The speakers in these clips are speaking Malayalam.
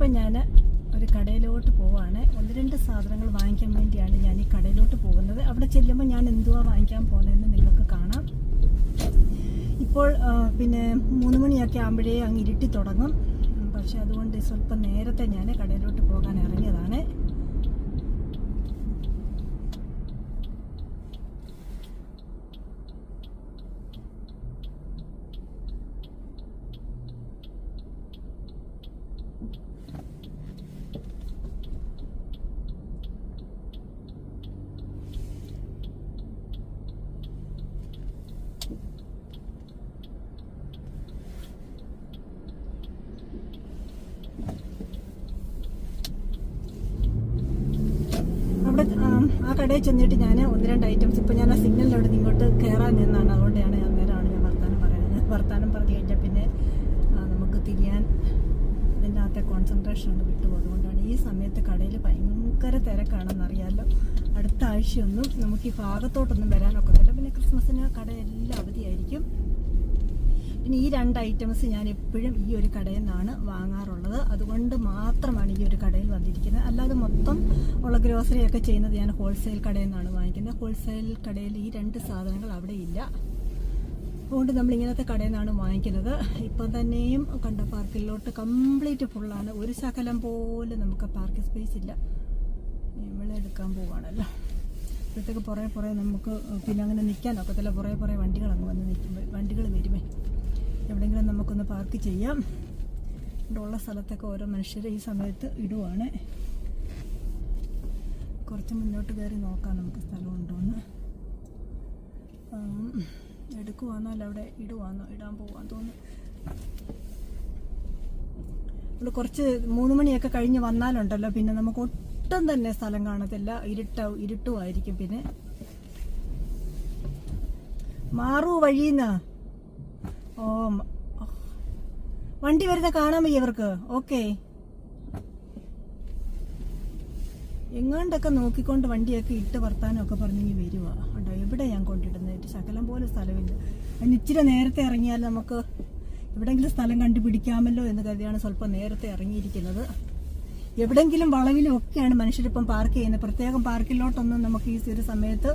ഇപ്പം ഞാൻ ഒരു കടയിലോട്ട് പോവാണ്. ഒന്ന് രണ്ട് സാധനങ്ങൾ വാങ്ങിക്കാൻ വേണ്ടിയാണ് ഞാൻ ഈ കടയിലോട്ട് പോകുന്നത്. അവിടെ ചെല്ലുമ്പോൾ ഞാൻ എന്തുവാ വാങ്ങിക്കാൻ പോകുന്നതെന്ന് നിങ്ങൾക്ക് കാണാം. ഇപ്പോൾ പിന്നെ മൂന്ന് മണിയൊക്കെ ആകുമ്പോഴേ അങ്ങ് ഇരുട്ടി തുടങ്ങും. പക്ഷേ അതുകൊണ്ട് സ്വല്പം നേരത്തെ ഞാൻ കടയിലോട്ട് പോകാൻ ഇറങ്ങിയതാണ് അവിടെ ആം, ആ കടയിൽ ചെന്നിട്ട് ഞാൻ ഒന്ന് രണ്ട് ഐറ്റംസ് ഇപ്പോൾ ഞാൻ ആ നിന്ന് ഇങ്ങോട്ട് കയറാൻ നിന്നാണ്. അതുകൊണ്ടാണ് ഞാൻ നേരമാണ് ഞാൻ വർത്താനം പറയുന്നത്. വർത്താനം പറഞ്ഞു കഴിഞ്ഞാൽ പിന്നെ നമുക്ക് തിരിയാൻ ഇതിന്റെ കോൺസെൻട്രേഷൻ ഒന്ന് വിട്ടുപോകും. അതുകൊണ്ടാണ് ഈ സമയത്ത് കടയിൽ ഭയങ്കര തിരക്കാണെന്ന് അറിയാമല്ലോ അടുത്ത ആഴ്ചയൊന്നും നമുക്ക് ഈ ഭാഗത്തോട്ടൊന്നും വരാനൊക്കത്തില്ല. പിന്നെ ക്രിസ്മസിന് കടയെല്ലാം അവധിയായിരിക്കും. പിന്നെ ഈ രണ്ട് ഐറ്റംസ് ഞാൻ എപ്പോഴും ഈ ഒരു കടയിൽ നിന്നാണ് വാങ്ങാറുള്ളത്. അതുകൊണ്ട് മാത്രമാണ് ഈ ഒരു കടയിൽ വന്നിരിക്കുന്നത്. അല്ലാതെ മൊത്തം ഉള്ള ഗ്രോസറി ഒക്കെ ചെയ്യുന്നത് ഞാൻ ഹോൾസെയിൽ കടയിൽ നിന്നാണ് വാങ്ങിക്കുന്നത്. ഹോൾസെയിൽ കടയിൽ ഈ രണ്ട് സാധനങ്ങൾ അവിടെ ഇല്ല. അതുകൊണ്ട് നമ്മൾ ഇങ്ങനത്തെ കടയിൽ നിന്നാണ് വാങ്ങിക്കുന്നത്. ഇപ്പം തന്നെയും കണ്ട പാർക്കിലോട്ട് കംപ്ലീറ്റ് ഫുള്ളാണ് ഒരു ശകലം പോലും നമുക്ക് പാർക്കിംഗ് സ്പേസ് ഇല്ല. എടുക്കാൻ പോവാണല്ലോ. ഇപ്പോഴത്തേക്ക് പുറേ പുറേ നമുക്ക് പിന്നെ അങ്ങനെ നിൽക്കാൻ ഒക്കത്തില്ല. പുറേ വണ്ടികൾ അങ്ങ് വന്ന് നിൽക്കുമ്പോൾ വണ്ടികൾ വരുമേ എവിടെയെങ്കിലും നമുക്കൊന്ന് പാർക്ക് ചെയ്യാം. ഇവിടെ ഉള്ള സ്ഥലത്തൊക്കെ ഓരോ മനുഷ്യർ ഈ സമയത്ത് ഇടുവാണ്. കുറച്ച് മുന്നോട്ട് കയറി നോക്കാം നമുക്ക് സ്ഥലമുണ്ടോയെന്ന് ആം, എടുക്കുവാന്നോ അല്ല അവിടെ ഇടുവാന്നോ? ഇടാൻ പോവാൻ തോന്നുന്നു. ഇവിടെ കുറച്ച് മൂന്ന് മണിയൊക്കെ കഴിഞ്ഞ് വന്നാലുണ്ടല്ലോ പിന്നെ നമുക്ക് ഒട്ടും തന്നെ സ്ഥലം കാണത്തില്ല. ഇരുട്ട ഇരുട്ടുമായിരിക്കും പിന്നെ. മാറു വഴിന്ന്. ഓ വണ്ടി വരുന്ന കാണാൻ വയ്യ ഇവർക്ക്. ഓക്കെ. എങ്ങാണ്ടൊക്കെ നോക്കിക്കൊണ്ട് വണ്ടിയൊക്കെ ഇട്ട് വർത്താനമൊക്കെ നീ വരുക കേട്ടോ എവിടെ ഞാൻ കൊണ്ടിടുന്നത് ശകലം പോലെ സ്ഥലമില്ല. അതിന് ഇച്ചിരി നേരത്തെ ഇറങ്ങിയാൽ നമുക്ക് എവിടെങ്കിലും സ്ഥലം കണ്ടുപിടിക്കാമല്ലോ എന്ന് കരുതിയാണ് സ്വല്പം നേരത്തെ ഇറങ്ങിയിരിക്കുന്നത്. എവിടെങ്കിലും വളവിലും ഒക്കെയാണ് മനുഷ്യരിപ്പം പാർക്ക് ചെയ്യുന്നത്. പ്രത്യേകം പാർക്കിലോട്ടൊന്നും നമുക്ക് ഈ ഒരു സമയത്ത്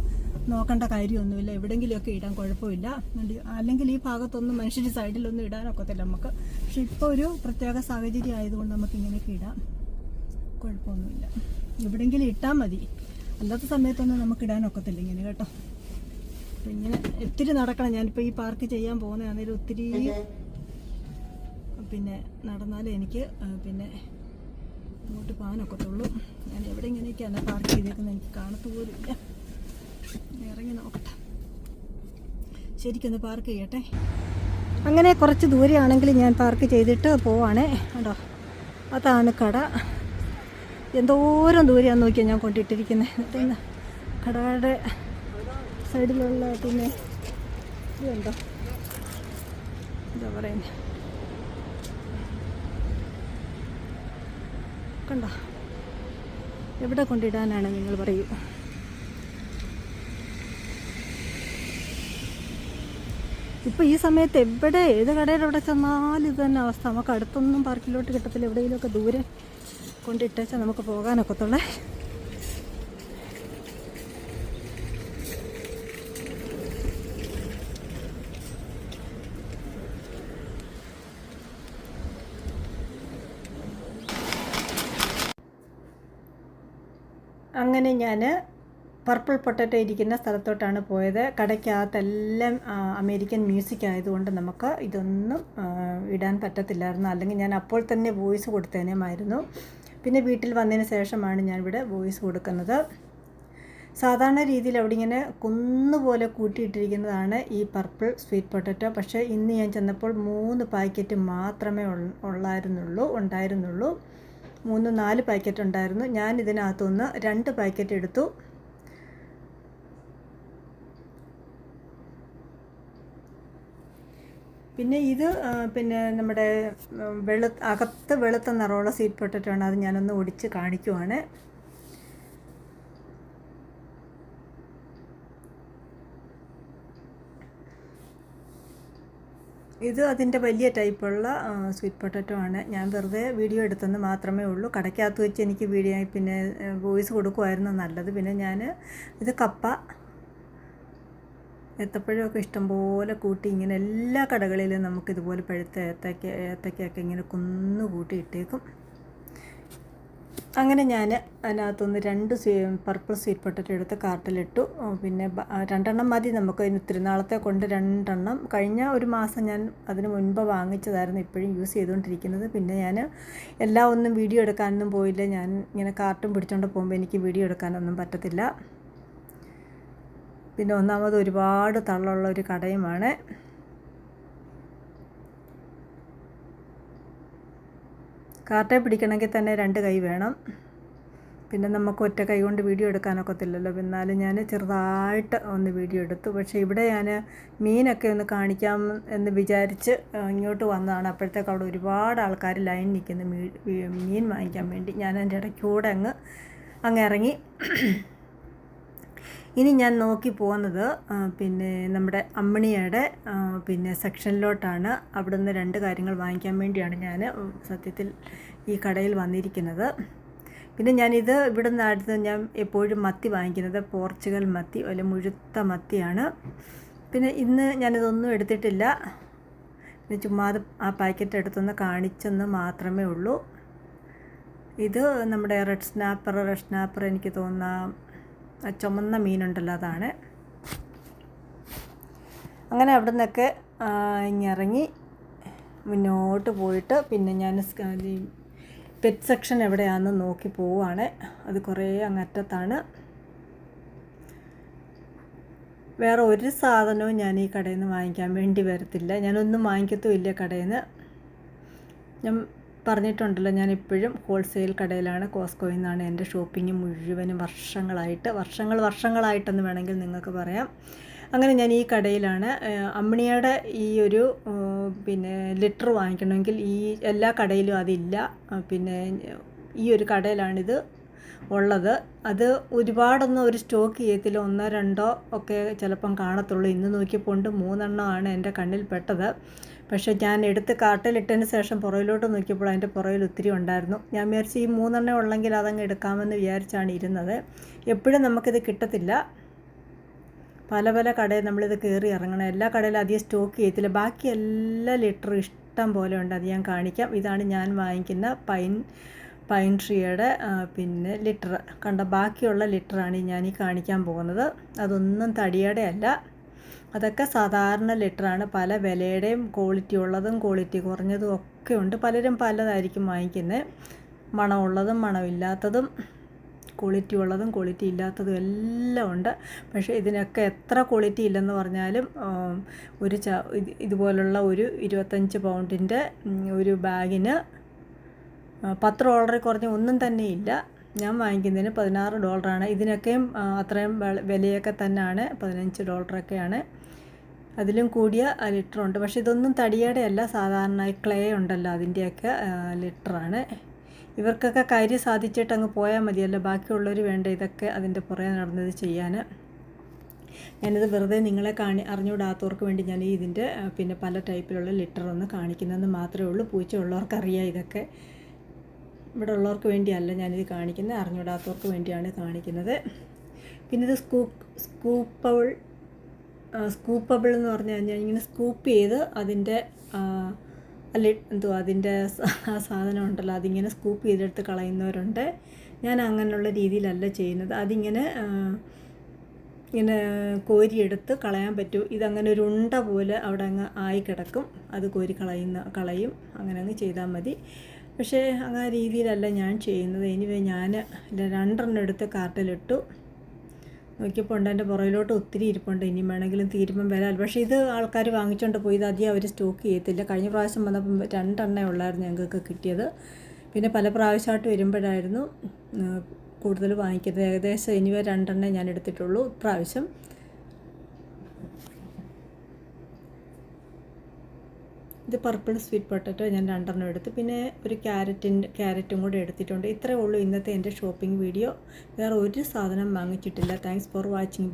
നോക്കേണ്ട കാര്യമൊന്നുമില്ല. എവിടെയെങ്കിലുമൊക്കെ ഇടാൻ കുഴപ്പമില്ല. അല്ലെങ്കിൽ ഈ ഭാഗത്തൊന്നും മനുഷ്യർ സൈഡിലൊന്നും ഇടാനൊക്കത്തില്ല നമുക്ക്. പക്ഷെ ഇപ്പോൾ ഒരു പ്രത്യേക സാഹചര്യം ആയതുകൊണ്ട് നമുക്ക് ഇങ്ങനെയൊക്കെ ഇടാം. കുഴപ്പമൊന്നുമില്ല. എവിടെയെങ്കിലും ഇട്ടാൽ മതി. അല്ലാത്ത സമയത്തൊന്നും നമുക്ക് ഇടാനൊക്കത്തില്ല ഇങ്ങനെ കേട്ടോ. അപ്പം ഇങ്ങനെ ഒത്തിരി നടക്കണം. ഞാനിപ്പോൾ ഈ പാർക്ക് ചെയ്യാൻ പോകുന്നതാണെങ്കിലും ഒത്തിരി പിന്നെ നടന്നാലേ എനിക്ക് പിന്നെ ഇങ്ങോട്ട് പോകാനൊക്കത്തുള്ളൂ ഞാൻ എവിടെ ഇങ്ങനെയൊക്കെയാണ് പാർക്ക് ചെയ്തേക്കുന്നത്. എനിക്ക് കാണത്തു പോലുമില്ല ഇറങ്ങി നോക്കട്ടെ. ശരിക്കൊന്ന് പാർക്ക് ചെയ്യട്ടെ. അങ്ങനെ കുറച്ച് ദൂരെയാണെങ്കിൽ ഞാൻ പാർക്ക് ചെയ്തിട്ട് പോവാണേ കേട്ടോ അതാണ് കട. എന്തോരം ദൂരെയാണ് നോക്കിയാൽ ഞാൻ കൊണ്ടിട്ടിരിക്കുന്നത് കടയുടെ സൈഡിലുള്ള പിന്നെ ഇതുണ്ടോ എന്താ പറയുന്നത് കണ്ടോ? എവിടെ കൊണ്ടിടാനാണ് നിങ്ങൾ പറയൂ. ഇപ്പം ഈ സമയത്ത് എവിടെ ഏത് കടയുടെ അവിടെ ചെന്നാലും ഇത് തന്നെ അവസ്ഥ. നമുക്ക് അടുത്തൊന്നും പാർക്കിലോട്ട് കിട്ടത്തില്ല. എവിടെയെങ്കിലുമൊക്കെ ദൂരെ കൊണ്ടിട്ടേച്ചാൽ നമുക്ക് പോകാനൊക്കത്തുള്ളേ അങ്ങനെ ഞാൻ പർപ്പിൾ പൊട്ടറ്റോ ഇരിക്കുന്ന സ്ഥലത്തോട്ടാണ് പോയത്. കടയ്ക്കകത്തെല്ലാം അമേരിക്കൻ മ്യൂസിക് ആയതുകൊണ്ട് നമുക്ക് ഇതൊന്നും ഇടാൻ പറ്റത്തില്ലായിരുന്നു. അല്ലെങ്കിൽ ഞാൻ അപ്പോൾ തന്നെ വോയിസ് കൊടുത്തേനുമായിരുന്നു. പിന്നെ വീട്ടിൽ വന്നതിന് ശേഷമാണ് ഞാൻ ഇവിടെ വോയിസ് കൊടുക്കുന്നത്. സാധാരണ രീതിയിൽ അവിടെ ഇങ്ങനെ കുന്നുപോലെ കൂട്ടിയിട്ടിരിക്കുന്നതാണ് ഈ പർപ്പിൾ സ്വീറ്റ് പൊട്ടറ്റോ. പക്ഷേ ഇന്ന് ഞാൻ ചെന്നപ്പോൾ മൂന്ന് പാക്കറ്റ് മാത്രമേ ഉള്ളായിരുന്നുള്ളൂ ഉണ്ടായിരുന്നുള്ളൂ. മൂന്ന് നാല് പാക്കറ്റ് ഉണ്ടായിരുന്നു. ഞാൻ ഇതിനകത്തുനിന്ന് രണ്ട് പാക്കറ്റ് എടുത്തു. പിന്നെ ഇത് പിന്നെ നമ്മുടെ വെളു അകത്ത് വെളുത്ത നിറമുള്ള സീറ്റ് പൊട്ടറ്റോ ആണ്. അത് ഞാനൊന്ന് ഒടിച്ച് കാണിക്കുവാണ്. ഇത് അതിന്റെ വലിയ ടൈപ്പുള്ള സ്വീറ്റ് പൊട്ടറ്റോ ആണ്. ഞാൻ വെറുതെ വീഡിയോ എടുത്തെന്ന് മാത്രമേ ഉള്ളൂ. കടയ്ക്കകത്ത് വെച്ച് എനിക്ക് വീഡിയോ പിന്നെ വോയിസ് കൊടുക്കുമായിരുന്നു നല്ലത്. പിന്നെ ഞാൻ ഇത് കപ്പ. ഏത്തപ്പഴമൊക്കെ ഇഷ്ടംപോലെ കൂട്ടി ഇങ്ങനെ എല്ലാ കടകളിലും നമുക്കിതുപോലെ പഴുത്ത ഏത്തക്ക ഏത്തക്കയൊക്കെ ഇങ്ങനെ കുന്നു കൂട്ടി ഇട്ടേക്കും. അങ്ങനെ ഞാൻ അതിനകത്തുനിന്ന് രണ്ട് പർപ്പിൾ സ്വീറ്റ് പൊട്ടറ്റോ എടുത്ത് കാർട്ടിലിട്ടു. പിന്നെ രണ്ടെണ്ണം മതി നമുക്ക്. ഇനി തിരുനാളത്തെ കൊണ്ട് രണ്ടെണ്ണം. കഴിഞ്ഞ ഒരു മാസം ഞാൻ അതിന് മുൻപ് വാങ്ങിച്ചതായിരുന്നു ഇപ്പോഴും യൂസ് ചെയ്തുകൊണ്ടിരിക്കുന്നത്. പിന്നെ ഞാൻ എല്ലാ ഒന്നും വീഡിയോ എടുക്കാനൊന്നും പോയില്ല. ഞാൻ ഇങ്ങനെ കാർട്ടും പിടിച്ചുകൊണ്ട് പോകുമ്പോൾ എനിക്ക് വീഡിയോ എടുക്കാനൊന്നും പറ്റത്തില്ല. പിന്നെ ഒന്നാമത് ഒരുപാട് തള്ളുള്ള ഒരു കടയുമാണ്. കാർട്ടേ പിടിക്കണമെങ്കിൽ തന്നെ രണ്ട് കൈ വേണം. പിന്നെ നമുക്ക് ഒറ്റ കൈ കൊണ്ട് വീഡിയോ എടുക്കാനൊക്കത്തില്ലല്ലോ. എന്നാലും ഞാൻ ചെറുതായിട്ട് ഒന്ന് വീഡിയോ എടുത്തു. പക്ഷേ ഇവിടെ ഞാൻ മീനൊക്കെ ഒന്ന് കാണിക്കാം എന്ന് വിചാരിച്ച് ഇങ്ങോട്ട് വന്നതാണ്. അപ്പോഴത്തേക്ക് അവിടെ ഒരുപാട് ആൾക്കാർ ലൈൻ നിൽക്കുന്നു മീൻ വാങ്ങിക്കാൻ വേണ്ടി. ഞാൻ എന്റെ ഇടയ്ക്കൂടെ അങ്ങ് അങ്ങ് ഇറങ്ങി. ഇനി ഞാൻ നോക്കി പോകുന്നത് പിന്നെ നമ്മുടെ അമ്മിണിയുടെ പിന്നെ സെക്ഷനിലോട്ടാണ്. അവിടെ നിന്ന് രണ്ട് കാര്യങ്ങൾ വാങ്ങിക്കാൻ വേണ്ടിയാണ് ഞാൻ സത്യത്തിൽ ഈ കടയിൽ വന്നിരിക്കുന്നത്. പിന്നെ ഞാനിത് ഇവിടെ നിന്ന് അടുത്ത് ഞാൻ എപ്പോഴും മത്തി വാങ്ങിക്കുന്നത് പോർച്ചുഗൽ മത്തി അല്ല മുഴുത്ത മത്തിയാണ്. പിന്നെ ഇന്ന് ഞാനിതൊന്നും എടുത്തിട്ടില്ല. പിന്നെ ചുമ്മാതെ ആ പാക്കറ്റ് എടുത്തൊന്ന് കാണിച്ചെന്ന് മാത്രമേ ഉള്ളൂ. ഇത് നമ്മുടെ റെഡ് സ്നാപ്പർ റെഡ് സ്നാപ്പർ എനിക്ക് തോന്നുന്ന ആ ചുമന്ന മീനുണ്ടല്ലോ അതാണ്. അങ്ങനെ അവിടെ നിന്നൊക്കെ ഇറങ്ങി മുന്നോട്ട് പോയിട്ട് പിന്നെ ഞാൻ പെറ്റ് സെക്ഷൻ എവിടെയാണെന്ന് നോക്കി പോവുകയാണ് അത് കുറേ അങ്ങറ്റത്താണ്. വേറെ ഒരു സാധനവും ഞാൻ ഈ കടയിൽ നിന്ന് വാങ്ങിക്കാൻ വേണ്ടി വരത്തില്ല. ഞാനൊന്നും വാങ്ങിക്കത്തുമില്ല കടയിൽ നിന്ന് ഞാൻ പറഞ്ഞിട്ടുണ്ടല്ലോ ഞാൻ ഇപ്പോഴും ഹോൾസെയിൽ കടയിലാണ് കോസ്കോയിൽ നിന്നാണ് എന്റെ ഷോപ്പിംഗ് മുഴുവനും വർഷങ്ങളായിട്ട് വർഷങ്ങൾ വർഷങ്ങളായിട്ടെന്ന് വേണമെങ്കിൽ നിങ്ങൾക്ക് പറയാം. അങ്ങനെ ഞാൻ ഈ കടയിലാണ് അമ്മിണിയുടെ ഈ ഒരു പിന്നെ ലിറ്റർ വാങ്ങിക്കണമെങ്കിൽ ഈ എല്ലാ കടയിലും അതില്ല. പിന്നെ ഈ ഒരു കടയിലാണിത്. ഉള്ളത്. അത് ഒരുപാടൊന്നും ഒരു സ്റ്റോക്ക് ചെയ്യത്തില്ല. ഒന്നോ രണ്ടോ ഒക്കെ ചിലപ്പം കാണത്തുള്ളൂ. ഇന്ന് നോക്കിയപ്പോൾ ഉണ്ട് മൂന്നെണ്ണമാണ് എന്റെ കണ്ണിൽ പെട്ടത്. പക്ഷേ ഞാൻ എടുത്ത് കാട്ടിലിട്ടതിന് ശേഷം പുറകിലോട്ട് നോക്കിയപ്പോൾ അതിന്റെ പുറയിൽ ഒത്തിരി ഉണ്ടായിരുന്നു. ഞാൻ വിചാരിച്ചു ഈ മൂന്നെണ്ണം ഉള്ളെങ്കിൽ അതങ്ങ് എടുക്കാമെന്ന് വിചാരിച്ചാണ് ഇരുന്നത്. എപ്പോഴും നമുക്കിത് കിട്ടത്തില്ല. പല പല കടയിൽ നമ്മളിത് കയറി ഇറങ്ങണം. എല്ലാ കടയിലും അധികം സ്റ്റോക്ക് ചെയ്യത്തില്ല. ബാക്കി എല്ലാ ലിറ്ററും ഇഷ്ടം പോലെ ഉണ്ട്. അത് ഞാൻ കാണിക്കാം. ഇതാണ് ഞാൻ വാങ്ങിക്കുന്ന പൈൻ പൈൻ ട്രീയുടെ പിന്നെ ലിറ്റർ കണ്ട ബാക്കിയുള്ള ലിറ്ററാണ് ഞാൻ ഈ കാണിക്കാൻ പോകുന്നത്. അതൊന്നും തടിയുടെ അല്ല. അതൊക്കെ സാധാരണ ലിറ്ററാണ് പല വിലയുടെയും ക്വാളിറ്റി ഉള്ളതും ക്വാളിറ്റി കുറഞ്ഞതും ഒക്കെ ഉണ്ട്. പലരും പലതായിരിക്കും വാങ്ങിക്കുന്നത് മണമുള്ളതും മണമില്ലാത്തതും ക്വാളിറ്റി ഉള്ളതും ക്വാളിറ്റി ഇല്ലാത്തതും എല്ലാം ഉണ്ട്. പക്ഷേ ഇതിനൊക്കെ എത്ര ക്വാളിറ്റി ഇല്ലെന്ന് പറഞ്ഞാലും ഒരു ഇതുപോലുള്ള ഒരു ഇരുപത്തഞ്ച് പൗണ്ടിന്റെ ഒരു ബാഗിന് പത്ത് ഡോളറിൽ കുറഞ്ഞ ഒന്നും തന്നെ ഇല്ല. ഞാൻ വാങ്ങിക്കുന്നതിന് പതിനാറ് ഡോളറാണ്. ഇതിനൊക്കെയും അത്രയും വിലയൊക്കെ തന്നെയാണ് പതിനഞ്ച് ഡോളറൊക്കെയാണ്. അതിലും കൂടിയ ലിറ്ററുണ്ട്. പക്ഷേ ഇതൊന്നും തടിയുടെ അല്ല. സാധാരണ ക്ലേ ഉണ്ടല്ലോ അതിന്റെയൊക്കെ ലിറ്ററാണ്. ഇവർക്കൊക്കെ കാര്യം സാധിച്ചിട്ട് അങ്ങ് പോയാൽ മതിയല്ലോ. ബാക്കിയുള്ളവർ വേണ്ട ഇതൊക്കെ അതിന്റെ പുറകെ നടന്നത് ചെയ്യാൻ. ഞാനിത് വെറുതെ നിങ്ങളെ കാണി അറിഞ്ഞുകൂടാത്തവർക്ക് വേണ്ടി ഞാൻ ഇതിന്റെ പിന്നെ പല ടൈപ്പിലുള്ള ലിറ്റർ ഒന്ന് കാണിക്കുന്നതെന്ന് മാത്രമേ ഉള്ളൂ. പൂച്ച ഉള്ളവർക്കറിയാം ഇതൊക്കെ. ഇവിടെ ഉള്ളവർക്ക് വേണ്ടിയല്ല ഞാനിത് കാണിക്കുന്നത്. അറിഞ്ഞൂടാത്തവർക്ക് വേണ്ടിയാണ് കാണിക്കുന്നത്. പിന്നെ ഇത് സ്കൂപ്പ് സ്കൂപ്പബിൾ സ്കൂപ്പബിൾ എന്ന് പറഞ്ഞു കഴിഞ്ഞാൽ ഇങ്ങനെ സ്കൂപ്പ് ചെയ്ത് അതിന്റെ അല്ലെ എന്തോ അതിന്റെ ആ സാധനം ഉണ്ടല്ലോ അതിങ്ങനെ സ്കൂപ്പ് ചെയ്തെടുത്ത് കളയുന്നവരുണ്ട്. ഞാൻ അങ്ങനെയുള്ള രീതിയിലല്ല ചെയ്യുന്നത്. അതിങ്ങനെ ഇങ്ങനെ കോരിയെടുത്ത് കളയാൻ പറ്റും. ഇതങ്ങനെ ഒരു ഉണ്ട പോലെ അവിടെ അങ്ങ് ആയി കിടക്കും അത് കോരി കളയുന്ന കളയും. അങ്ങനെ അങ്ങ് ചെയ്താൽ മതി. പക്ഷേ അങ്ങനെ രീതിയിലല്ല ഞാൻ ചെയ്യുന്നത്. എനിവേ ഞാൻ രണ്ടെണ്ണം എടുത്ത് കാർട്ടിലിട്ടു. നോക്കിയപ്പോൾ ഉണ്ട്. എന്റെ പുറകിലോട്ട് ഒത്തിരി ഇരിപ്പുണ്ട്. ഇനി വേണമെങ്കിലും തീരുമ്പം വരാൻ പക്ഷേ ഇത് ആൾക്കാർ വാങ്ങിച്ചുകൊണ്ട് പോയി. ഇത് അധികം അവർ സ്റ്റോക്ക് ചെയ്യത്തില്ല. കഴിഞ്ഞ പ്രാവശ്യം വന്നപ്പം രണ്ടെണ്ണേ ഉള്ളായിരുന്നു ഞങ്ങൾക്ക് കിട്ടിയത്. പിന്നെ പല പ്രാവശ്യമായിട്ട് വരുമ്പോഴായിരുന്നു കൂടുതൽ വാങ്ങിക്കുന്നത്. ഏകദേശം ഇനിവ രണ്ടെണ്ണേ ഞാൻ എടുത്തിട്ടുള്ളൂ ഇപ്രാവശ്യം. ഇത് പർപ്പിൾ സ്വീറ്റ് പൊട്ടറ്റോ ഞാൻ രണ്ടെണ്ണം എടുത്തു. പിന്നെ ഒരു ക്യാരറ്റിന്റെ ക്യാരറ്റും കൂടെ എടുത്തിട്ടുണ്ട്. ഇത്രയേ ഉള്ളൂ ഇന്നത്തെ എന്റെ ഷോപ്പിംഗ് വീഡിയോ വേറെ ഒരു സാധനം വാങ്ങിച്ചിട്ടില്ല. Thanks for watching